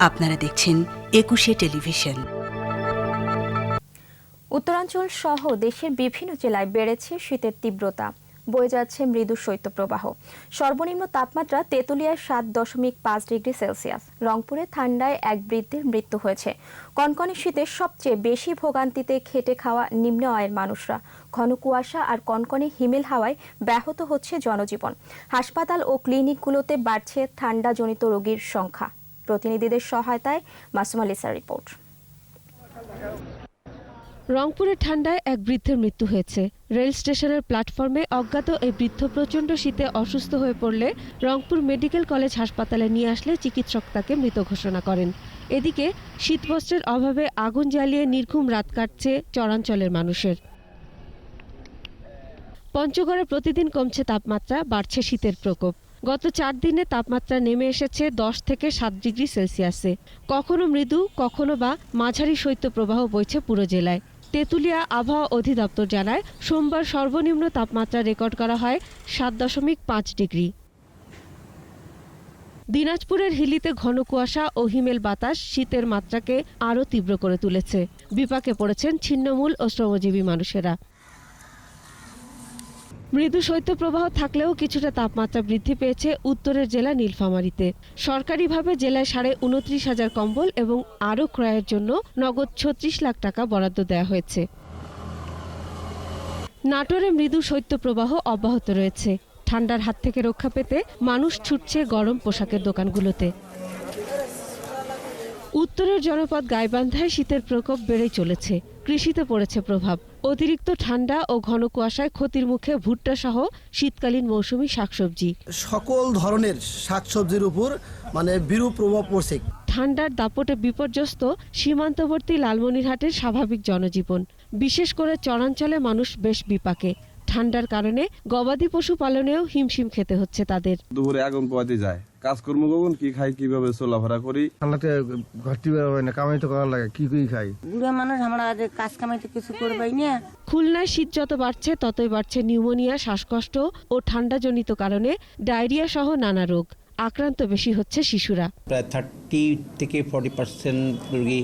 আপনারা দেখছেন একুশে টেলিভিশন। উত্তরাঞ্চল সহ দেশের বিভিন্ন জেলায় বেড়েছে শীতের তীব্রতা। বয়ে যাচ্ছে মৃদু শৈত্যপ্রবাহ। সর্বনিম্ন তাপমাত্রা তেঁতুলিয়ায় সাত দশমিক পাঁচ ডিগ্রি সেলসিয়াস। রংপুরে ঠান্ডায় এক বৃদ্ধের মৃত্যু হয়েছে। কনকনে শীতে সবচেয়ে বেশি ভোগান্তিতে খেটে খাওয়া নিম্ন আয়ের মানুষরা। ঘন কুয়াশা আর কনকনে হিমেল হাওয়ায় ব্যাহত হচ্ছে জনজীবন। হাসপাতাল ও ক্লিনিকগুলোতে বাড়ছে ঠান্ডাজনিত রোগীর সংখ্যা। প্রতিনিধিদের সহায়তায় মাসুম আলিসার রিপোর্ট। রংপুরের ঠান্ডায় এক বৃদ্ধের মৃত্যু হয়েছে। রেল স্টেশনের প্ল্যাটফর্মে অজ্ঞাত এই বৃদ্ধ প্রচণ্ড শীতে অসুস্থ হয়ে পড়লে রংপুর মেডিকেল কলেজ হাসপাতালে নিয়ে আসলে চিকিৎসক তাকে মৃত ঘোষণা করেন। এদিকে শীতবস্ত্রের অভাবে আগুন জ্বালিয়ে নির্ঘুম রাত কাটছে চরাঞ্চলের মানুষের। পঞ্চগড়ে প্রতিদিন কমছে তাপমাত্রা, বাড়ছে শীতের প্রকোপ। গত চার দিনে তাপমাত্রা নেমে এসেছে দশ থেকে সাত ডিগ্রি সেলসিয়াসে। কখনো মৃদু, কখনো বা মাঝারি শৈত্যপ্রবাহ বইছে পুরো জেলায়। তেঁতুলিয়া আবহাওয়া অধিদপ্তর জানায়, সোমবার সর্বনিম্ন তাপমাত্রা রেকর্ড করা হয় সাত দশমিক পাঁচ ডিগ্রি। দিনাজপুরের হিলিতে ঘন কুয়াশা ও হিমেল বাতাস শীতের মাত্রাকে আরও তীব্র করে তুলেছে। বিপাকে পড়েছেন ছিন্নমূল ও শ্রমজীবী মানুষেরা। মৃদু শৈত্যপ্রবাহ থাকলেও কিছুটা তাপমাত্রা বৃদ্ধি পেয়েছে উত্তরের জেলা নীলফামারীতে। সরকারিভাবে জেলায় সাড়ে উনত্রিশ হাজার কম্বল এবং আরও ক্রয়ের জন্য নগদ ছত্রিশ লাখ টাকা বরাদ্দ দেওয়া হয়েছে। নাটোরে মৃদু শৈত্যপ্রবাহ অব্যাহত রয়েছে। ঠান্ডার হাত থেকে রক্ষা পেতে মানুষ ছুটছে গরম পোশাকের দোকানগুলোতে। উত্তরের জনপদ গাইবান্ধায় শীতের প্রকোপ বেড়েই চলেছে। কৃষিতে পড়েছে প্রভাব। অতিরিক্ত ঠান্ডা ও ঘন কুয়াশায় ক্ষতির মুখে ভুট্টা সহ শীতকালীন মৌসুমি শাকসবজি। সকল ধরনের শাকসবজির উপর মানে বিরূপ প্রভাব পড়ছে। ঠান্ডার দাপটে বিপর্যস্ত সীমান্তবর্তী লালমনিরহাটের স্বাভাবিক জনজীবন। বিশেষ করে চরাঞ্চলে মানুষ বেশ বিপাকে। ঠান্ডার কারণে গবাদি পশু পালনেও হিমশিম খেতে হচ্ছে তাদের। দুপুরে আগুন পোয়াতে যায়। কাজকর্ম কি খাই কীভাবে চলাফেরা করি। হয় না কামাই তো করার লাগে কি কি খাই? বুড়া মানুষ আমরা আজ কাজ কামাইতে কিছু করবাই না। খুলনায় শীত যত বাড়ছে ততই বাড়ছে নিউমোনিয়া শ্বাসকষ্ট ও ঠান্ডাজনিত কারণে ডায়রিয়া সহ নানা রোগ। আক্রান্ত বেশি হচ্ছে শিশুরা। প্রায় থার্টি থেকে ফর্টি পার্সেন্ট রোগী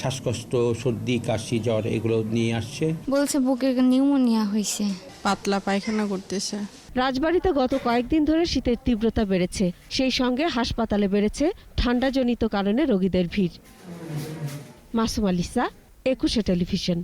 শ্বাসকষ্ট সর্দি কাশি জ্বর এগুলো নিয়ে আসছে। বলছে বুকে নিউমোনিয়া হয়েছে পাতলা পায়খানা করতেছে। রাজবাড়িতে গত কয়েকদিন ধরে শীতের তীব্রতা বেড়েছে। সেই সঙ্গে হাসপাতালে বেড়েছে ঠান্ডাজনিত কারণে রোগীদের ভিড়। মাসুম আলিসা একুশে টেলিভিশন।